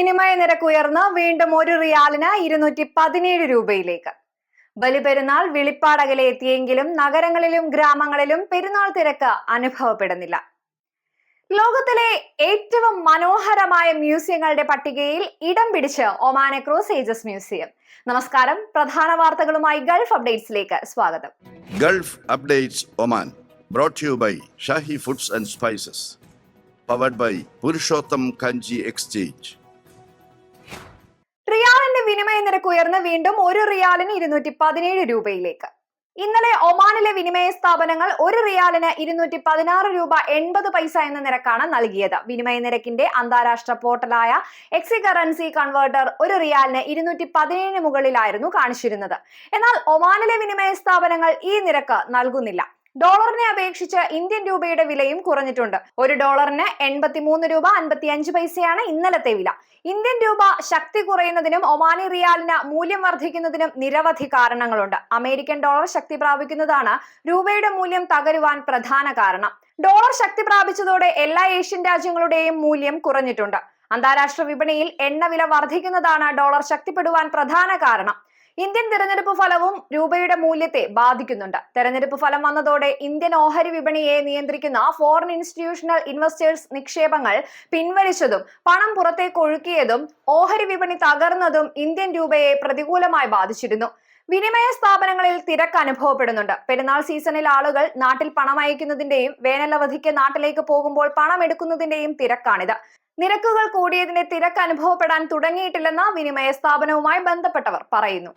വിനിമയ നിരക്ക് ഉയർന്ന് വീണ്ടും ഒരു റിയാലിന് ഇരുന്നൂറ്റി പതിനേഴ് രൂപയിലേക്ക്. ബലിപെരുന്നാൾ വിളിപ്പാടകലെ എത്തിയെങ്കിലും നഗരങ്ങളിലും ഗ്രാമങ്ങളിലും പെരുന്നാൾ തിരക്ക് അനുഭവപ്പെടുന്നില്ല. ലോകത്തിലെ ഏറ്റവും മനോഹരമായ മ്യൂസിയങ്ങളുടെ പട്ടികയിൽ ഇടം പിടിച്ച് ഒമാനെ ക്രോസ് ഏജസ് മ്യൂസിയം. നമസ്കാരം പ്രധാന വാർത്തകളുമായി ഗൾഫ് അപ്ഡേറ്റ്സിലേക്ക് സ്വാഗതം. Gulf updates Oman brought you by Shahi foods and spices powered by Purushottam Kanji exchange വിനിമയ നിരക്ക് ഉയർന്ന് വീണ്ടും ഒരു റിയാലിന് ഇരുന്നൂറ്റി പതിനേഴ് രൂപയിലേക്ക്. ഇന്നലെ ഒമാനിലെ വിനിമയ സ്ഥാപനങ്ങൾ ഒരു റിയാലിന് ഇരുന്നൂറ്റി പതിനാറ് രൂപ എൺപത് പൈസ എന്ന നിരക്കാണ് നൽകിയത്. വിനിമയ നിരക്കിന്റെ അന്താരാഷ്ട്ര പോർട്ടലായ എക്സി കറൻസി കൺവേർട്ടർ ഒരു റിയാലിന് ഇരുന്നൂറ്റി പതിനേഴിന് മുകളിലായിരുന്നു കാണിച്ചിരുന്നത്. എന്നാൽ ഒമാനിലെ വിനിമയ സ്ഥാപനങ്ങൾ ഈ നിരക്ക് നൽകുന്നില്ല. ഡോളറിനെ അപേക്ഷിച്ച് ഇന്ത്യൻ രൂപയുടെ വിലയും കുറഞ്ഞിട്ടുണ്ട്. ഒരു ഡോളറിന് എൺപത്തിമൂന്ന് രൂപ അൻപത്തി അഞ്ച് പൈസയാണ് ഇന്നലത്തെ വില. ഇന്ത്യൻ രൂപ ശക്തി കുറയുന്നതിനും ഒമാനി റിയാലിന് മൂല്യം വർദ്ധിക്കുന്നതിനും നിരവധി കാരണങ്ങളുണ്ട്. അമേരിക്കൻ ഡോളർ ശക്തി പ്രാപിക്കുന്നതാണ് രൂപയുടെ മൂല്യം തകരുവാൻ പ്രധാന കാരണം. ഡോളർ ശക്തി പ്രാപിച്ചതോടെ എല്ലാ ഏഷ്യൻ രാജ്യങ്ങളുടെയും മൂല്യം കുറഞ്ഞിട്ടുണ്ട്. അന്താരാഷ്ട്ര വിപണിയിൽ എണ്ണവില വർദ്ധിക്കുന്നതാണ് ഡോളർ ശക്തിപ്പെടുവാൻ പ്രധാന കാരണം. ഇന്ത്യൻ തെരഞ്ഞെടുപ്പ് ഫലവും രൂപയുടെ മൂല്യത്തെ ബാധിക്കുന്നുണ്ട്. തെരഞ്ഞെടുപ്പ് ഫലം വന്നതോടെ ഇന്ത്യൻ ഓഹരി വിപണിയെ നിയന്ത്രിക്കുന്ന ഫോറിൻ ഇൻസ്റ്റിറ്റ്യൂഷണൽ ഇൻവെസ്റ്റേഴ്സ് നിക്ഷേപങ്ങൾ പിൻവലിച്ചതും പണം പുറത്തേക്ക് ഒഴുക്കിയതും ഓഹരി വിപണി തകർന്നതും ഇന്ത്യൻ രൂപയെ പ്രതികൂലമായി ബാധിച്ചിരുന്നു. വിനിമയ സ്ഥാപനങ്ങളിൽ തിരക്ക് അനുഭവപ്പെടുന്നുണ്ട്. പെരുന്നാൾ സീസണിൽ ആളുകൾ നാട്ടിൽ പണം അയക്കുന്നതിന്റെയും വേനലവധിക്ക് നാട്ടിലേക്ക് പോകുമ്പോൾ പണം എടുക്കുന്നതിന്റെയും തിരക്കാണിത്. നിരക്കുകൾ കൂടിയതിന്റെ തിരക്ക് അനുഭവപ്പെടാൻ തുടങ്ങിയിട്ടില്ലെന്ന് വിനിമയ സ്ഥാപനവുമായി ബന്ധപ്പെട്ടവർ പറയുന്നു.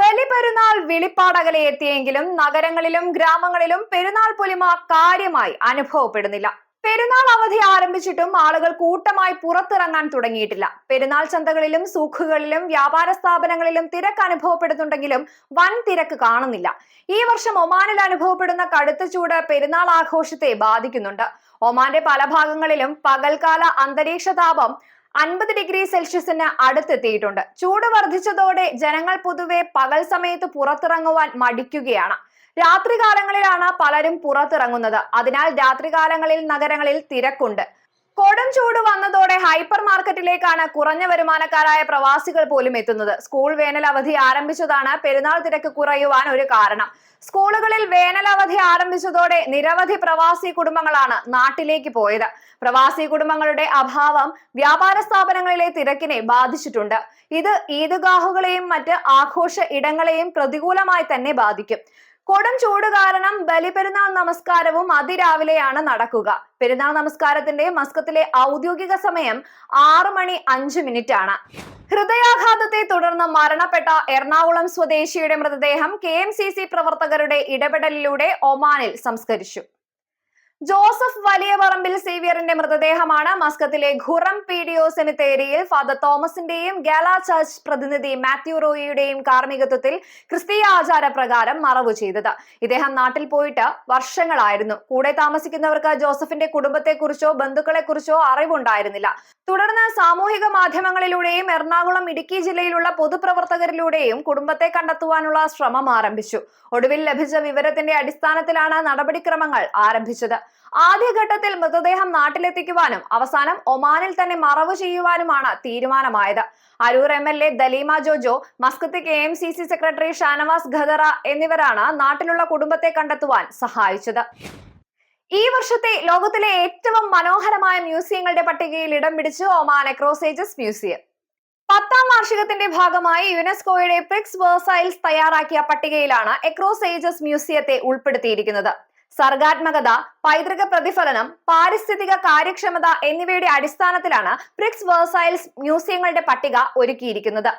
ബലിപെരുന്നാൾ വിളിപ്പാടകലെ എത്തിയെങ്കിലും നഗരങ്ങളിലും ഗ്രാമങ്ങളിലും പെരുന്നാൾ പൊലിമ കാര്യമായി അനുഭവപ്പെടുന്നില്ല. പെരുന്നാൾ അവധി ആരംഭിച്ചിട്ടും ആളുകൾ കൂട്ടമായി പുറത്തിറങ്ങാൻ തുടങ്ങിയിട്ടില്ല. പെരുന്നാൾ ചന്തകളിലും സൂഖുകളിലും വ്യാപാര സ്ഥാപനങ്ങളിലും തിരക്ക് അനുഭവപ്പെടുന്നുണ്ടെങ്കിലും വൻ തിരക്ക് കാണുന്നില്ല. ഈ വർഷം ഒമാനിൽ അനുഭവപ്പെടുന്ന കടുത്ത ചൂട് പെരുന്നാൾ ആഘോഷത്തെ ബാധിക്കുന്നുണ്ട്. ഒമാന്റെ പല ഭാഗങ്ങളിലും പകൽക്കാല അന്തരീക്ഷ താപം അൻപത് ഡിഗ്രി സെൽഷ്യസിന് അടുത്തെത്തിയിട്ടുണ്ട്. ചൂട് വർദ്ധിച്ചതോടെ ജനങ്ങൾ പൊതുവെ പകൽ സമയത്ത് പുറത്തിറങ്ങുവാൻ മടിക്കുകയാണ്. രാത്രികാലങ്ങളിലാണ് പലരും പുറത്തിറങ്ങുന്നത്. അതിനാൽ രാത്രികാലങ്ങളിൽ നഗരങ്ങളിൽ തിരക്കുണ്ട്. കൊടും ചൂട് വന്നതോടെ ഹൈപ്പർ മാർക്കറ്റിലേക്കാണ് കുറഞ്ഞ വരുമാനക്കാരായ പ്രവാസികൾ പോലും എത്തുന്നത്. സ്കൂൾ വേനൽ അവധി ആരംഭിച്ചതാണ് പെരുന്നാൾ തിരക്ക് കുറയുവാൻ ഒരു കാരണം. സ്കൂളുകളിൽ വേനൽ അവധി ആരംഭിച്ചതോടെ നിരവധി പ്രവാസി കുടുംബങ്ങളാണ് നാട്ടിലേക്ക് പോയത്. പ്രവാസി കുടുംബങ്ങളുടെ അഭാവം വ്യാപാര സ്ഥാപനങ്ങളിലെ തിരക്കിനെ ബാധിച്ചിട്ടുണ്ട്. ഇത് ഈദ്ഗാഹുകളെയും മറ്റ് ആഘോഷ ഇടങ്ങളെയും പ്രതികൂലമായി തന്നെ ബാധിക്കും. കൊടും ചൂട് കാരണം ബലിപെരുന്നാൾ നമസ്കാരവും അതിരാവിലെയാണ് നടക്കുക. പെരുന്നാൾ നമസ്കാരത്തിന്റെ മസ്കത്തിലെ ഔദ്യോഗിക സമയം ആറു മണി അഞ്ച് മിനിറ്റ് ആണ് ഹൃദയാഘാതത്തെ തുടർന്ന് മരണപ്പെട്ട എറണാകുളം സ്വദേശിയുടെ മൃതദേഹം കെ പ്രവർത്തകരുടെ ഇടപെടലിലൂടെ ഒമാനിൽ സംസ്കരിച്ചു. ജോസഫ് വലിയ പറമ്പിൽ സേവിയറിന്റെ മൃതദേഹമാണ്. മസ്കത്തിലെ ഖുറം പി ഡി ഒ സെമിത്തേരിയിൽ ഫാദർ തോമസിന്റെയും ഗാല ചർച്ച് പ്രതിനിധി മാത്യു റോയിയുടെയും കാർമ്മികത്വത്തിൽ ക്രിസ്തീയ ആചാരപ്രകാരം മറവു ചെയ്തത്. ഇദ്ദേഹം നാട്ടിൽ പോയിട്ട് വർഷങ്ങളായിരുന്നു. കൂടെ താമസിക്കുന്നവർക്ക് ജോസഫിന്റെ കുടുംബത്തെക്കുറിച്ചോ ബന്ധുക്കളെക്കുറിച്ചോ അറിവുണ്ടായിരുന്നില്ല. തുടർന്ന് സാമൂഹിക മാധ്യമങ്ങളിലൂടെയും എറണാകുളം ഇടുക്കി ജില്ലയിലുള്ള പൊതുപ്രവർത്തകരിലൂടെയും കുടുംബത്തെ കണ്ടെത്തുവാനുള്ള ശ്രമം ആരംഭിച്ചു. ഒടുവിൽ ലഭിച്ച വിവരത്തിന്റെ അടിസ്ഥാനത്തിലാണ് നടപടിക്രമങ്ങൾ ആരംഭിച്ചത്. ആദ്യഘട്ടത്തിൽ മൃതദേഹം നാട്ടിലെത്തിക്കുവാനും അവസാനം ഒമാനിൽ തന്നെ മറവ് ചെയ്യുവാനുമാണ് തീരുമാനമായത്. Aroor M L A Daleema Jojo Muscat K M C C secretary Shanavas Khadar എന്നിവരാണ് നാട്ടിലുള്ള കുടുംബത്തെ കണ്ടെത്തുവാൻ സഹായിച്ചത്. ഈ വർഷത്തെ ലോകത്തിലെ ഏറ്റവും മനോഹരമായ മ്യൂസിയങ്ങളുടെ പട്ടികയിൽ ഇടം പിടിച്ച് ഒമാൻ എക്രോസേജസ് മ്യൂസിയം പത്താം വാർഷികത്തിന്റെ ഭാഗമായി യുനെസ്കോയുടെ പ്രിക്സ് വേഴ്സൈൽസ് തയ്യാറാക്കിയ പട്ടികയിലാണ് എക്രോസേജസ് മ്യൂസിയത്തെ ഉൾപ്പെടുത്തിയിരിക്കുന്നത്. സർഗാത്മകത പൈതൃക പ്രതിഫലനം പാരിസ്ഥിതിക കാര്യക്ഷമത എന്നിവയുടെ അടിസ്ഥാനത്തിലാണ് പ്രിക്സ് വേഴ്സൈൽസ് മ്യൂസിയങ്ങളുടെ പട്ടിക ഒരുക്കിയിരിക്കുന്നത്.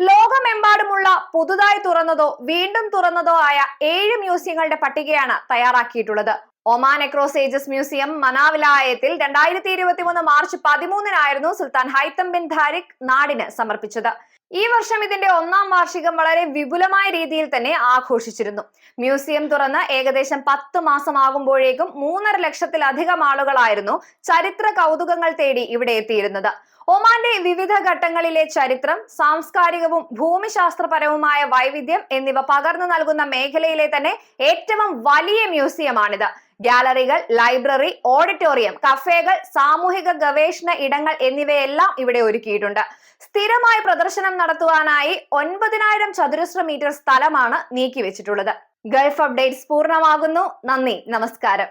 ലോകമെമ്പാടുമുള്ള പുതുതായി തുറന്നതോ വീണ്ടും തുറന്നതോ ആയ ഏഴ് മ്യൂസിയങ്ങളുടെ പട്ടികയാണ് തയ്യാറാക്കിയിട്ടുള്ളത്. ഒമാൻ എക്രോസേജസ് മ്യൂസിയം മനാവിലായത്തിൽ രണ്ടായിരത്തി ഇരുപത്തി മൂന്ന് മാർച്ച് പതിമൂന്നിനായിരുന്നു സുൽത്താൻ ഹൈത്തം ബിൻ ധാരിഖ് നാടിന് സമർപ്പിച്ചത്. ഈ വർഷം ഇതിന്റെ ഒന്നാം വാർഷികം വളരെ വിപുലമായ രീതിയിൽ തന്നെ ആഘോഷിച്ചിരുന്നു. മ്യൂസിയം തുറന്ന് ഏകദേശം പത്ത് മാസമാകുമ്പോഴേക്കും മൂന്നര ലക്ഷത്തിലധികം ആളുകളായിരുന്നു ചരിത്ര കൗതുകങ്ങൾ തേടി ഇവിടെ എത്തിയിരുന്നത്. ഒമാന്റെ വിവിധ ഘട്ടങ്ങളിലെ ചരിത്രം സാംസ്കാരികവും ഭൂമിശാസ്ത്രപരവുമായ വൈവിധ്യം എന്നിവ പകർന്നു നൽകുന്ന മേഖലയിലെ തന്നെ ഏറ്റവും വലിയ മ്യൂസിയമാണിത്. ഗാലറികൾ ലൈബ്രറി ഓഡിറ്റോറിയം കഫേകൾ സാമൂഹിക ഗവേഷണ ഇടങ്ങൾ എന്നിവയെല്ലാം ഇവിടെ ഒരുക്കിയിട്ടുണ്ട്. സ്ഥിരമായി പ്രദർശനം നടത്തുവാനായി ഒൻപതിനായിരം ചതുരശ്ര മീറ്റർ സ്ഥലമാണ് നീക്കിവെച്ചിട്ടുള്ളത്. Gulf updates പൂർണമാകുന്നു. നന്ദി. നമസ്കാരം.